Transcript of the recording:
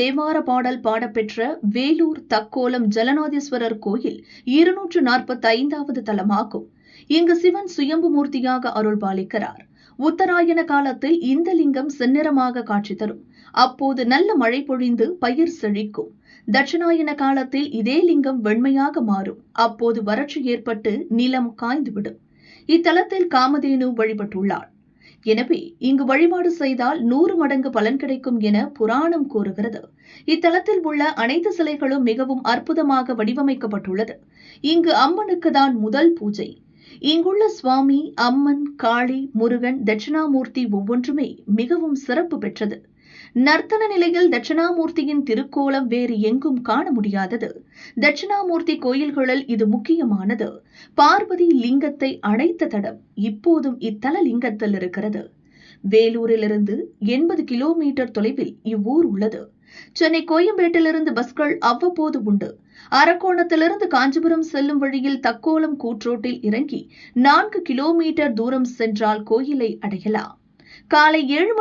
தேவார பாடல் பாடப்பெற்ற வேலூர் தக்கோலம் ஜலநாதீஸ்வரர் கோயில் இருநூற்று நாற்பத்தி ஐந்தாவது தலமாகும். இங்கு சிவன் சுயம்பு மூர்த்தியாக அருள்பாலிக்கிறார். உத்தராயண காலத்தில் இந்த லிங்கம் செந்நிறமாக காட்சி தரும். அப்போது நல்ல மழை பொழிந்து பயிர் செழிக்கும். தட்சிணாயன காலத்தில் இதே லிங்கம் வெண்மையாக மாறும். அப்போது வறட்சி ஏற்பட்டு நிலம் காய்ந்துவிடும். இத்தலத்தில் காமதேனு வழிபட்டுள்ளாள் எனவே இங்கு வழிபாடு செய்தால் நூறு மடங்கு பலன் கிடைக்கும் என புராணம் கூறுகிறது. இத்தலத்தில் உள்ள அனைத்து சிலைகளும் மிகவும் அற்புதமாக வடிவமைக்கப்பட்டுள்ளது. இங்கு அம்மனுக்கு தான் முதல் பூஜை. இங்குள்ள சுவாமி அம்மன் காளி முருகன் தட்சிணாமூர்த்தி ஒவ்வொன்றுமே மிகவும் சிறப்பு பெற்றது. நர்த்தன நிலையில் தட்சிணாமூர்த்தியின் திருக்கோலம் வேறு எங்கும் காண முடியாதது. தட்சிணாமூர்த்தி கோயில்களில் இது முக்கியமானது. பார்வதி லிங்கத்தை அடைத்த தடம் இப்போதும் இத்தல லிங்கத்தில் இருக்கிறது. வேலூரிலிருந்து எண்பது கிலோமீட்டர் தொலைவில் இவ்வூர் உள்ளது. சென்னை கோயம்பேட்டிலிருந்து பஸ்கள் அவ்வப்போது உண்டு. அரக்கோணத்திலிருந்து காஞ்சிபுரம் செல்லும் வழியில் தக்கோலம் கூற்றோட்டில் இறங்கி நான்கு கிலோமீட்டர் தூரம் சென்றால் கோயிலை அடையலாம். காலை ஏழு மணி